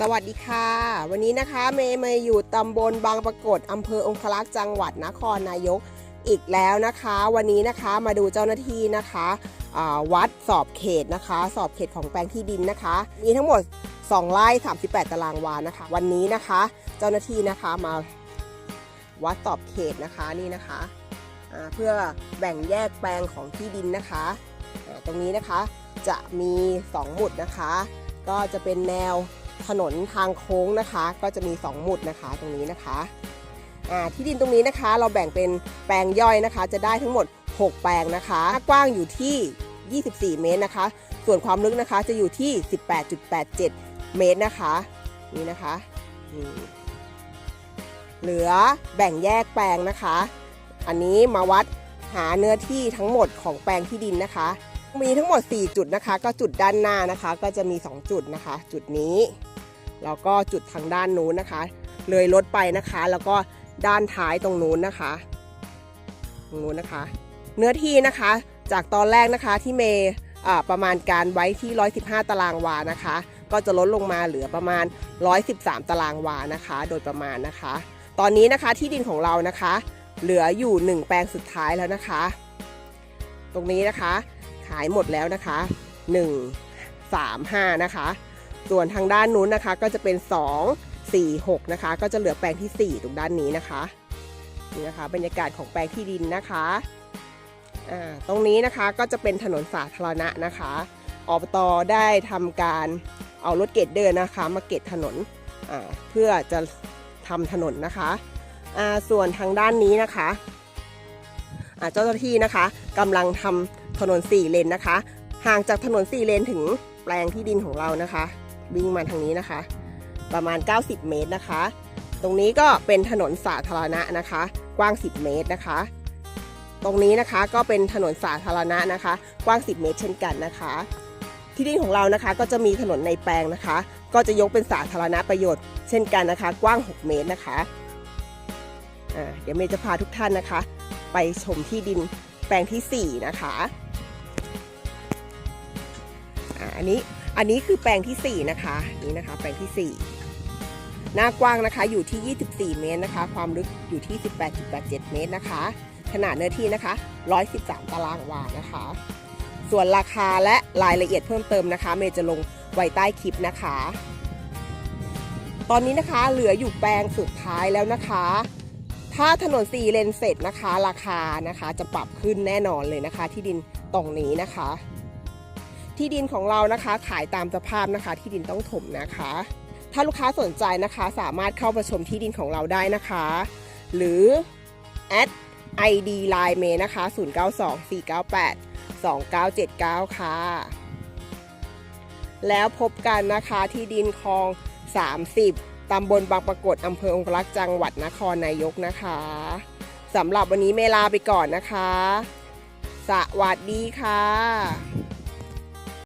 สวัสดีค่ะ วันนี้นะคะเมย์มาอยู่ตำบลบางปรากฏอำเภอองคลักษ์จังหวัดนครนายกอีกแล้วนะคะ วันนี้นะคะมาดูเจ้าหน้าที่นะคะวัดสอบเขตนะคะ สอบเขตของแปลงที่ดินนะคะ มีทั้งหมด 2ไร่38 ตารางวานะคะ วันนี้นะคะ เจ้าหน้าที่นะคะมาวัดสอบเขตนะคะนี่นะคะเพื่อแบ่งแยกแปลงของที่ดินนะคะตรงนี้นะคะจะมี 2 หมุดนะคะ ก็จะเป็นแนว ถนนทางโค้งนะคะ ก็จะมี 2 หมุดนะคะตรงนี้นะคะที่ดินตรงนี้นะคะ เราแบ่งเป็นแปลงย่อยนะคะ จะได้ทั้งหมด 6 แปลงนะคะกว้างอยู่ที่ 24 เมตรนะคะ ส่วนความลึกนะคะจะอยู่ที่ 18.87 เมตรนะคะนี่นะคะเหลือแบ่งแยกแปลงนะคะ อันนี้มาวัดหาเนื้อที่ทั้งหมดของแปลงที่ดินนะคะ มีทั้งหมด 4 จุดนะคะ ก็จุดด้านหน้านะคะ ก็จะมี 2 จุดนะคะ จุดนี้ แล้วก็จุดทางด้านนู้นนะคะ เลยรถไปนะคะ แล้วก็ด้านท้ายตรงนู้นนะคะ ตรงนู้นนะคะ เนื้อที่นะคะ จากตอนแรกนะคะที่เมย์ประมาณการไว้ที่ 115 ตารางวานะคะ ก็จะลดลงมาเหลือประมาณ 113 ตารางวานะคะ โดยประมาณนะคะ ตอนนี้นะคะที่ดินของเรานะคะ เหลืออยู่ 1 แปลงสุดท้ายแล้วนะคะ ตรงนี้นะคะ ขายหมดแล้วนะคะ 1 3 5 นะคะ ส่วนทางด้านนู้นนะคะก็จะเป็น 2 4 6นะคะ ก็จะเหลือแปลงที่ 4 ตรงด้านนี้นะคะนี่นะคะบรรยากาศของแปลงที่ดินนะคะอ่าตรงนี้นะคะก็จะเป็นถนนสาธารณะนะคะอบตได้ทำการเอารถเกตเดินนะคะ มาเกตถนนอ่าเพื่อจะทำถนนนะคะอ่าส่วนทางด้านนี้นะคะอ่าเจ้าหน้าที่นะคะกำลังทำถนน4เลนนะคะ ห่างจากถนน4เลนถึงแปลงที่ดินของเรานะคะ วิ่งมาทางนี้นะคะ ประมาณ 90 เมตรนะคะ ตรงนี้ก็เป็นถนนสาธารณะนะคะ กว้าง 10 เมตรนะคะ ตรงนี้นะคะก็เป็นถนนสาธารณะนะคะ กว้าง 10 เมตรเช่นกันนะคะ ที่ดินของเรานะคะก็จะมีถนนในแปลงนะคะ ก็จะยกเป็นสาธารณประโยชน์เช่นกันนะคะ กว้าง 6 เมตรนะคะเดี๋ยวเมย์จะพาทุกท่านนะคะ ไปชมที่ดินแปลงทีสี่4 นะคะอ่าอันนี้ อันนี้คือแปลงทีสี่ 4 นะคะนี่นะคะ แปลงที่ 4 หน้ากว้างนะคะอยู่ที่ 24 เมตรนะคะ ความลึกอยู่ที่ 18.87 เมตรนะคะ ขนาดเนื้อที่นะคะ 113 ตารางวานะคะ ส่วนราคาและรายละเอียดเพิ่มเติมนะคะ เมย์จะลงไว้ใต้คลิปนะคะ ตอนนี้นะคะเหลืออยู่แปลงสุดท้ายแล้วนะคะ ถ้าถนนสี่เลนเสร็จนะคะ ราคานะคะจะปรับขึ้นแน่นอนเลยนะคะ ที่ดินตรงนี้นะคะ ที่ดินของเรานะคะ ขายตามสภาพนะคะ ที่ดินต้องถมนะคะ ถ้าลูกค้าสนใจนะคะ สามารถเข้ามาชมที่ดินของเราได้นะคะ หรือ at id line เมนะคะ 092498 2979 ค่ะ แล้วพบกันนะคะที่ดินคลอง 30 ตำบลบางปรากฏอำเภอองคลักษ์จังหวัดนครนายกนะคะสำหรับวันนี้เมลาไปก่อนนะคะ สวัสดีค่ะ